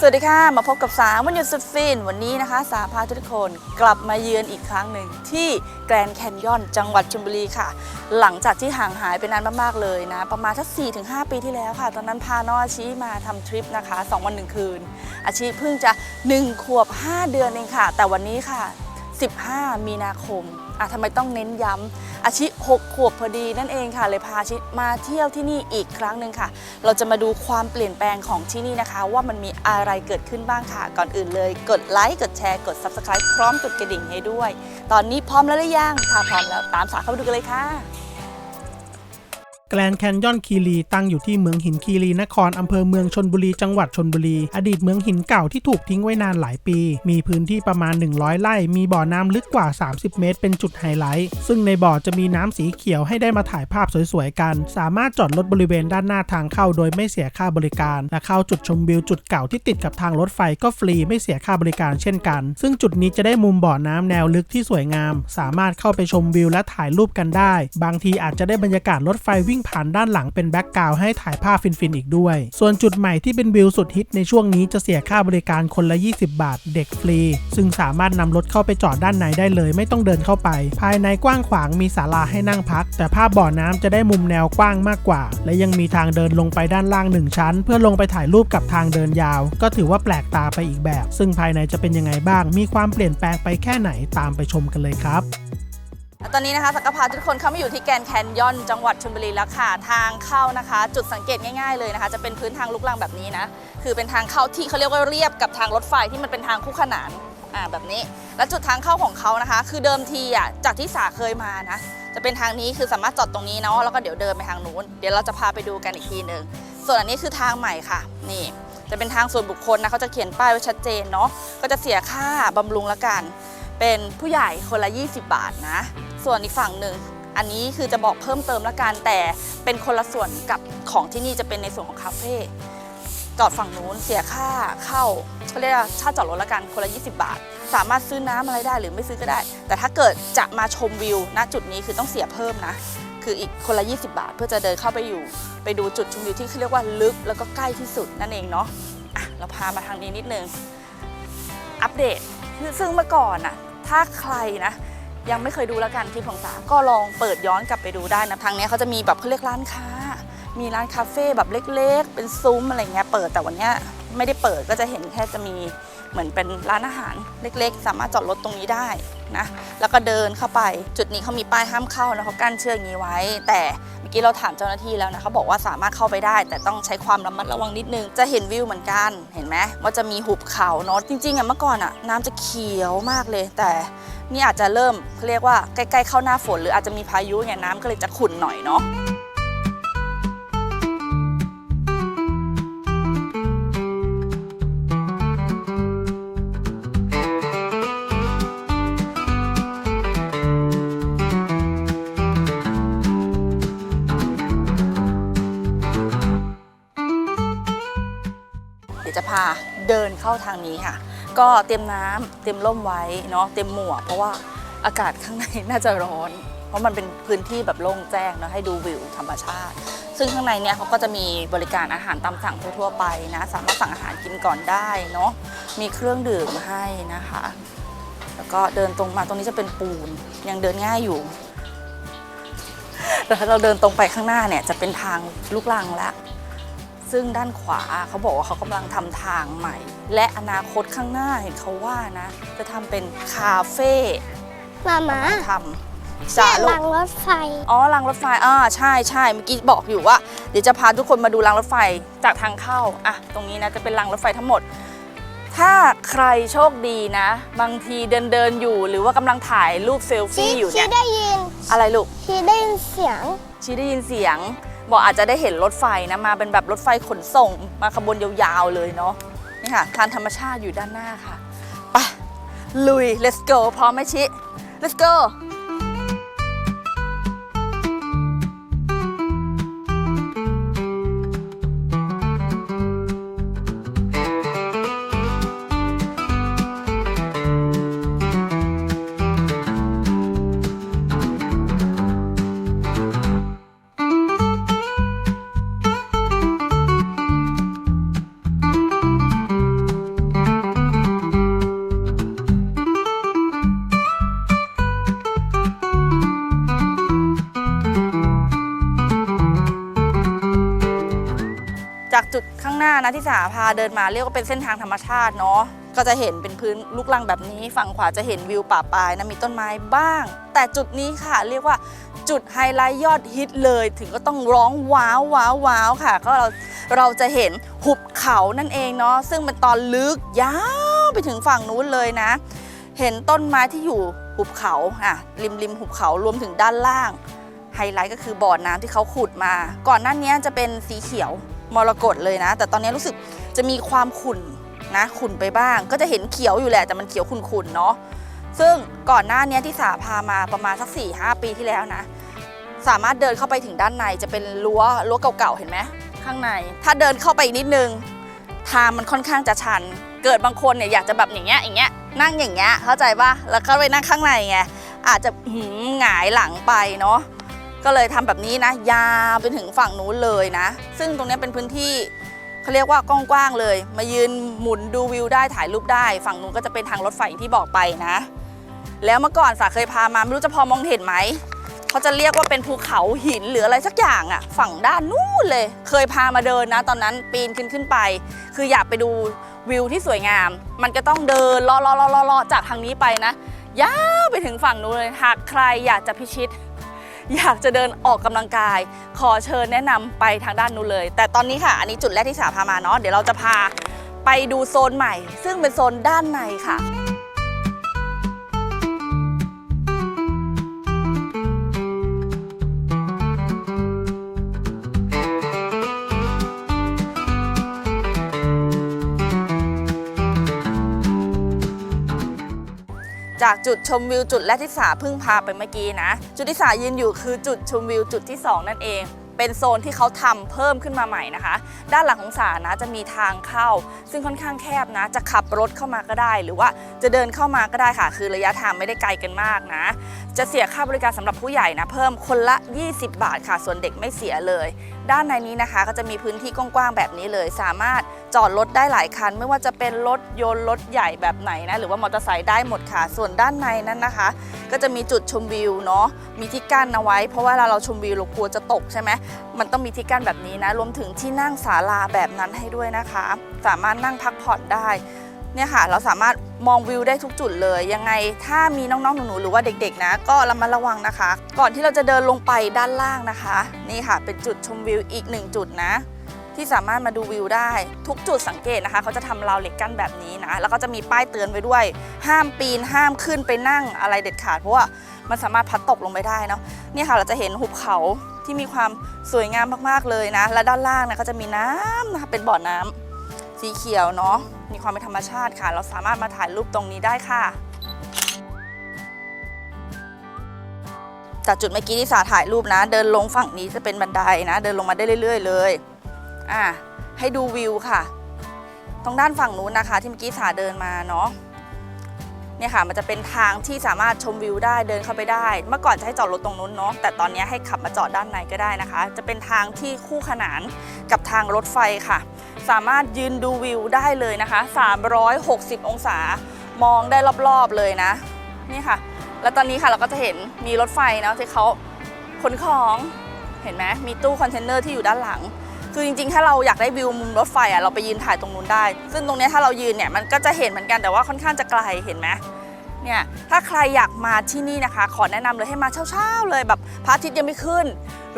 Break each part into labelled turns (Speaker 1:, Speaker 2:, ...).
Speaker 1: สวัสดีค่ะ มาพบกับสาวันหยุดสุดฟิน วันนี้นะคะสาพาทุกคนกลับมาเยือนอีกครั้งหนึ่งที่แกรนด์แคนยอนจังหวัดชลบุรีค่ะ หลังจากที่ห่างหายไปนานมากๆเลยนะ ประมาณทัก4-5 ปีที่แล้วค่ะ ตอนนั้นพาน้องอาชีมาทำทริปนะคะ 2 วัน 1 คืน อาชีเพิ่งจะ 1 ขวบ 5 เดือนเองค่ะ แต่วันนี้ค่ะ 15 มีนาคม อะทำไมต้องเน้นย้ำอาชิ6ขวบพอดีนั่นเองค่ะ เลยพาอาชิมาเที่ยวที่นี่อีกครั้งหนึ่งค่ะ เราจะมาดูความเปลี่ยนแปลงของที่นี่นะคะ ว่ามันมีอะไรเกิดขึ้นบ้างค่ะ ก่อนอื่นเลย กดไลค์กดแชร์กด Subscribe พร้อมกดกระดิ่งให้ด้วย ตอนนี้พร้อมแล้วหรือยังถ้าพร้อมแล้วตามสาเข้าไปดูกันเลยค่ะ
Speaker 2: แกลนแคนยอนคีรีตั้งอยู่ที่เมืองหินคีรีนครอำเภอเมืองชนบุรีจังหวัดชนบุรี อดีตเมืองหินเก่าที่ถูกทิ้งไว้นานหลายปี มีพื้นที่ประมาณ 100 ไร่ มีบ่อน้ำลึกกว่า 30 เมตร เป็นจุดไฮไลท์ ซึ่งในบ่อจะมีน้ำสีเขียวให้ได้มาถ่ายภาพสวยๆกัน สามารถจอดรถบริเวณด้านหน้าทางเข้าโดยไม่เสียค่าบริการ และเข้าจุดชมวิวจุดเก่าที่ติดกับทางรถไฟก็ฟรีไม่เสียค่าบริการเช่นกัน ซึ่งจุดนี้จะได้มุมบ่อน้ำแนวลึกที่สวยงาม สามารถเข้าไปชมวิวและถ่ายรูปกันได้ บางทีอาจจะได้บรรยากาศรถไฟวิ่งผ่านด้านหลังเป็นแบ็กกราวให้ถ่ายภาพฟินๆอีกด้วย ส่วนจุดใหม่ที่เป็นวิวสุดฮิตในช่วงนี้จะเสียค่าบริการคนละ 20 บาท เด็กฟรี ซึ่งสามารถนำรถเข้าไปจอดด้านในได้เลย ไม่ต้องเดินเข้าไป ภายในกว้างขวางมีศาลาให้นั่งพัก แต่ภาพบ่อน้ำจะได้มุมแนวกว้างมากกว่า และยังมีทางเดินลงไปด้านล่างหนึ่งชั้น เพื่อลงไปถ่ายรูปกับทางเดินยาว ก็ถือว่าแปลกตาไปอีกแบบ ซึ่งภายในจะเป็นยังไงบ้าง มีความเปลี่ยนแปลงไปแค่ไหนตามไปชมกันเลยครับ
Speaker 1: ตอนนี้นะคะสักกพาทุกคนเข้ามาอยู่ที่แกนแคนยอนจังหวัดชลบุรีแล้วค่ะ ทางเข้านะคะ จุดสังเกตง่ายๆเลยนะคะ จะเป็นพื้นทางลูกรังแบบนี้นะ คือเป็นทางเข้าที่เขาเรียกว่าเรียบกับทางรถไฟที่มันเป็นทางคู่ขนานอ่าแบบนี้ แล้วจุดทางเข้าของเขานะคะ คือเดิมทีอะจากที่สาเคยมานะ จะเป็นทางนี้คือสามารถจอดตรงนี้เนาะแล้วก็เดี๋ยวเดินไปทางนู้น เดี๋ยวเราจะพาไปดูกันอีกทีหนึ่งส่วนอันนี้คือทางใหม่ค่ะ นี่จะเป็นทางส่วนบุคคลนะเขาจะเขียนป้ายไว้ชัดเจนเนาะก็จะเสียค่าบำรุงละกัน เป็นผู้ใหญ่คนละ 20 บาทนะ ส่วนอีกฝั่งหนึ่งอันนี้คือจะบอกเพิ่มเติมละกันแต่เป็นคนละส่วนกับของที่นี่จะเป็นในส่วนของคาเฟ่จอดฝั่งนู้นเสียค่าเข้าเขาเรียกว่าค่าจอดรถละกันคนละ 20 บาท สามารถซื้อน้ำอะไรได้หรือไม่ซื้อก็ได้ แต่ถ้าเกิดจะมาชมวิวณจุดนี้คือต้องเสียเพิ่มนะ คืออีกคนละ 20 บาท เพื่อจะเดินเข้าไปอยู่ ไปดูจุดชมวิวที่เขาเรียกว่าลึกแล้วก็ใกล้ที่สุดนั่นเองเนาะอะเราพามาทางนี้นิดนึงอัปเดตคือซึ่งเมื่อก่อนน่ะถ้าใครนะ ยังไม่เคยดูแล้วกันคลิปของสาก็ลองเปิดย้อนกลับไปดูได้นะทางนี้เขาจะมีแบบเขาเรียกร้านค้า มีร้านคาเฟ่แบบเล็กๆ เป็นซุ้มอะไรเงี้ยเปิดแต่วันนี้ไม่ได้เปิดก็จะเห็นแค่จะมีเหมือนเป็นร้านอาหารเล็กๆ สามารถจอดรถตรงนี้ได้นะแล้วก็เดินเข้าไปจุดนี้เขามีป้ายห้ามเข้านะเขากั้นเชือกงนี้ไว้ แต่เมื่อกี้เราถามเจ้าหน้าที่แล้วนะเขาบอกว่าสามารถเข้าไปได้ แต่ต้องใช้ความระมัดระวังนิดนึง จะเห็นวิวเหมือนกันเห็นไหมว่าจะมีหุบเขาเนาะจริงๆอะเมื่อก่อนอะน้ำจะเขียวมากเลย แต่ นี่อาจจะเริ่มเขาเรียกว่าใกล้ๆเข้าหน้าฝน หรืออาจจะมีพายุเนี่ยน้ำก็เลยจะขุ่นหน่อยเนาะเดี๋ยวจะพาเดินเข้าทางนี้ค่ะ ก็เตรียมน้ำเตรียมร่มไว้เนาะเตรียมหมวกเพราะว่าอากาศข้างในน่าจะร้อน เพราะมันเป็นพื้นที่แบบโล่งแจ้งเนาะให้ดูวิวธรรมชาติ ซึ่งข้างในเนี่ยเขาก็จะมีบริการอาหารตามสั่งทั่วๆไปนะ สามารถสั่งอาหารกินก่อนได้เนาะมีเครื่องดื่มให้นะคะ แล้วก็เดินตรงมาตรงนี้จะเป็นปูนยังเดินง่ายอยู่แต่ถ้าเราเดินตรงไปข้างหน้าเนี่ยจะเป็นทางลูกรังแล้ว ซึ่งด้านขวาเขาบอกว่าเขากำลังทำทางใหม่ และอนาคตข้างหน้าเห็นเขาว่านะ จะทำเป็นคาเฟ่
Speaker 3: มามา
Speaker 1: ทำจ้าลู
Speaker 3: รากงรถไฟ
Speaker 1: อ๋อรางรถไฟอ่าใช่ใช่เมื่อกี้บอกอยู่ว่า เดี๋ยวจะพาทุกคนมาดูรางรถไฟจากทางเข้าอะตรงนี้นะจะเป็นรางรถไฟทั้งหมด ถ้าใครโชคดีนะ บางทีเดินเดินๆอยู่ หรือว่ากำลังถ่ายรูปเซล
Speaker 3: ชี
Speaker 1: ฟี่อยู่
Speaker 3: ชี
Speaker 1: เนี่ย
Speaker 3: ได้ยิน
Speaker 1: อะไรลูก
Speaker 3: ชีได้ยินเสียง
Speaker 1: ชีได้ยินเสียง บอกอาจจะได้เห็นรถไฟนะมาเป็นแบบรถไฟขนส่งมาขบวนยาวๆเลยเนาะนี่ค่ะทานธรรมชาติอยู่ด้านหน้าค่ะไปลุย let's go พร้อมไหมชิ let's go น้านะที่สาพาเดินมาเรียกว่าเป็นเส้นทางธรรมชาติเนาะก็จะเห็นเป็นพื้นลูกลังแบบนี้ ฝั่งขวาจะเห็นวิวป่าปลายนะมีต้นไม้บ้าง แต่จุดนี้ค่ะเรียกว่าจุดไฮไลท์ยอดฮิตเลย ถึงก็ต้องร้องว้าวว้าวว้าวค่ะ ก็เราเราจะเห็นหุบเขานั่นเองเนาะซึ่งเป็นตอนลึกยาวไปถึงฝั่งนู้นเลยนะ เห็นต้นไม้ที่อยู่หุบเขาอะริมริมหุบเขารวมถึงด้านล่างไฮไลท์ก็คือบ่อน้ำที่เขาขุดมา ก่อนหน้านี้จะเป็นสีเขียว มรกตเลยนะ แต่ตอนนี้รู้สึกจะมีความขุ่นนะขุ่นไปบ้าง ก็จะเห็นเขียวอยู่แหละแต่มันเขียวขุ่นๆเนาะซึ่งก่อนหน้านี้ที่สาพามาประมาณสัก4ี่หปีที่แล้วนะ สามารถเดินเข้าไปถึงด้านในจะเป็นรั้วรั้วเก่าๆเห็นไหมข้างใน ถ้าเดินเข้าไปอีกนิดนึงทางมันค่อนข้างจะชัน เกิดบางคนเนี่ยอยากจะแบบอย่างเงี้ยอย่างเงี้ยนั่งอย่างเงี้ยเข้าใจปะแล้วเข้าไปนั่งข้างในไงอาจจะหืมหงายหลังไปเนาะ ก็เลยทำแบบนี้นะ ยาวไปถึงฝั่งนู้นเลยนะ ซึ่งตรงนี้เป็นพื้นที่เขาเรียกว่ากว้างๆเลย มายืนหมุนดูวิวได้ถ่ายรูปได้ ฝั่งนู้นก็จะเป็นทางรถไฟที่บอกไปนะ แล้วเมื่อก่อนสาเคยพามาไม่รู้จะพอมองเห็นไหมเขาจะเรียกว่าเป็นภูเขาหินหรืออะไรสักอย่างอะฝั่งด้านนู้นเลย เคยพามาเดินนะ ตอนนั้นปีนขึ้นขึ้นไป คืออยากไปดูวิวที่สวยงาม มันก็ต้องเดินลาะเลาะเลาะเลาะเลาะจากทางนี้ไปนะยาวไปถึงฝั่งนู้นเลยหากใครอยากจะพิชิต อยากจะเดินออกกำลังกาย ขอเชิญแนะนำไปทางด้านนู้นเลย แต่ตอนนี้ค่ะ อันนี้จุดแรกที่สาพามาเนาะเดี๋ยวเราจะพาไปดูโซนใหม่ ซึ่งเป็นโซนด้านในค่ะ จุดชมวิวจุดแรกที่สาเพิ่งพาไปเมื่อกี้นะ จุดที่สายืนอยู่คือจุดชมวิวจุดที่ 2 นั่นเอง เป็นโซนที่เขาทำเพิ่มขึ้นมาใหม่นะคะ ด้านหลังของสานะจะมีทางเข้า ซึ่งค่อนข้างแคบนะ จะขับรถเข้ามาก็ได้ หรือว่าจะเดินเข้ามาก็ได้ค่ะ คือระยะทางไม่ได้ไกลกันมากนะ จะเสียค่าบริการสำหรับผู้ใหญ่นะ เพิ่มคนละ 20 บาทค่ะ ส่วนเด็กไม่เสียเลย ด้านในนี้นะคะ ก็จะมีพื้นที่กว้างๆแบบนี้เลย สามารถจอดรถได้หลายคัน ไม่ว่าจะเป็นรถยนต์รถใหญ่แบบไหนนะหรือว่ามอเตอร์ไซค์ได้หมดค่ะ ส่วนด้านในนั้นนะคะ ก็จะมีจุดชมวิวเนาะมีที่กั้นเอาไว้ เพราะว่าเวลาเราชมวิวเรากลัวจะตกใช่ไหมมันต้องมีที่กั้นแบบนี้นะรวมถึงที่นั่งศาลาแบบนั้นให้ด้วยนะคะ สามารถนั่งพักผ่อนได้ เนี่ยค่ะ เราสามารถมองวิวได้ทุกจุดเลย ยังไงถ้ามีน้องๆ หนูๆ หรือว่าเด็กๆ นะ ก็ระมัดระวังนะคะ ก่อนที่เราจะเดินลงไปด้านล่างนะคะ นี่ค่ะ เป็นจุดชมวิวอีกหนึ่งจุดนะ ที่สามารถมาดูวิวได้ทุกจุดสังเกตนะคะ เขาจะทำราวเหล็กกั้นแบบนี้นะ แล้วก็จะมีป้ายเตือนไว้ด้วย ห้ามปีน ห้ามขึ้นไปนั่งอะไรเด็ดขาด เพราะว่ามันสามารถพัดตกลงไปได้เนาะ เนี่ยค่ะ เราจะเห็นหุบเขาที่มีความสวยงามมากๆ เลยนะ และด้านล่างนะก็จะมีน้ำนะคะ เป็นบ่อน้ำสีเขียวเนาะ มีความเป็นธรรมชาติค่ะ เราสามารถมาถ่ายรูปตรงนี้ได้ค่ะ จากจุดเมื่อกี้ที่สาถ่ายรูปนะ เดินลงฝั่งนี้จะเป็นบันไดนะ เดินลงมาได้เรื่อย ๆ เลยอะให้ดูวิวค่ะ ตรงด้านฝั่งนู้นนะคะ ที่เมื่อกี้สาเดินมาเนาะเนี่ยค่ะมันจะเป็นทางที่สามารถชมวิวได้เดินเข้าไปได้ เมื่อก่อนจะให้จอดรถตรงนู้นเนาะแต่ตอนนี้ให้ขับมาจอดด้านในก็ได้นะคะ จะเป็นทางที่คู่ขนานกับทางรถไฟค่ะ สามารถยืนดูวิวได้เลยนะคะ 360 องศามองได้รอบๆเลยนะ นี่ค่ะ แล้วตอนนี้ค่ะเราก็จะเห็นมีรถไฟเนาะที่เขาขนของเห็นไหมมีตู้คอนเทนเนอร์ที่อยู่ด้านหลัง คือจริงๆ ถ้าเราอยากได้วิวมุมรถไฟอะเราไปยืนถ่ายตรงนู้นได้ ซึ่งตรงนี้ถ้าเรายืนเนี่ยมันก็จะเห็นเหมือนกันแต่ว่าค่อนข้างจะไกลเห็นไหม เนี่ยถ้าใครอยากมาที่นี่นะคะ ขอแนะนำเลยให้มาเช้าๆเลยแบบพระอาทิตย์ยังไม่ขึ้น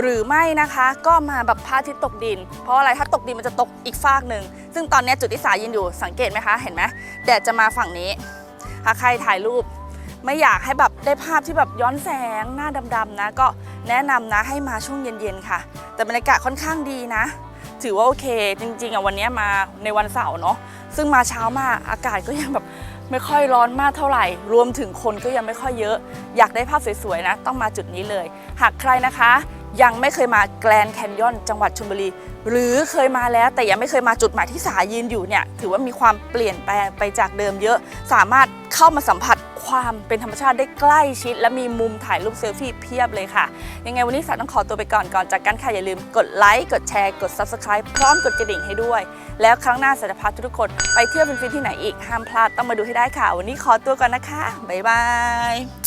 Speaker 1: หรือไม่นะคะ ก็มาแบบพระอาทิตย์ตกดิน เพราะอะไรถ้าตกดินมันจะตกอีกฟากหนึ่งซึ่งตอนนี้จุดที่สายยืนอยู่สังเกตไหมคะ เห็นไหมแดดจะมาฝั่งนี้หากใครถ่ายรูปไม่อยากให้แบบได้ภาพที่แบบย้อนแสงหน้าดำๆนะ ก็แนะนำนะให้มาช่วงเย็นๆค่ะ แต่บรรยากาศค่อนข้างดีนะ ถือว่าโอเค จริงๆอะวันนี้มาในวันเสาร์เนาะซึ่งมาเช้ามากอากาศก็ยังแบบ ไม่ค่อยร้อนมากเท่าไหร่ รวมถึงคนก็ยังไม่ค่อยเยอะ อยากได้ภาพสวยๆนะ ต้องมาจุดนี้เลย หากใครนะคะ ยังไม่เคยมาแกลนแคนยอนจังหวัดชลบุรี หรือเคยมาแล้วแต่ยังไม่เคยมาจุดหมายที่สายืนอยู่เนี่ย ถือว่ามีความเปลี่ยนแปลงไปจากเดิมเยอะ สามารถเข้ามาสัมผัส ความเป็นธรรมชาติได้ใกล้ชิด และมีมุมถ่ายรูปเซลฟี่เพียบเลยค่ะ ยังไงวันนี้สาต้องขอตัวไปก่อนก่อนจากกันค่ะอย่าลืมกดไลค์กดแชร์กด Subscribe พร้อมกดกระดิ่งให้ด้วย แล้วครั้งหน้าสาจะพาทุกคนไปเที่ยวฟินๆที่ไหนอีกห้ามพลาดต้องมาดูให้ได้ค่ะ วันนี้ขอตัวก่อนนะคะบ๊ายบาย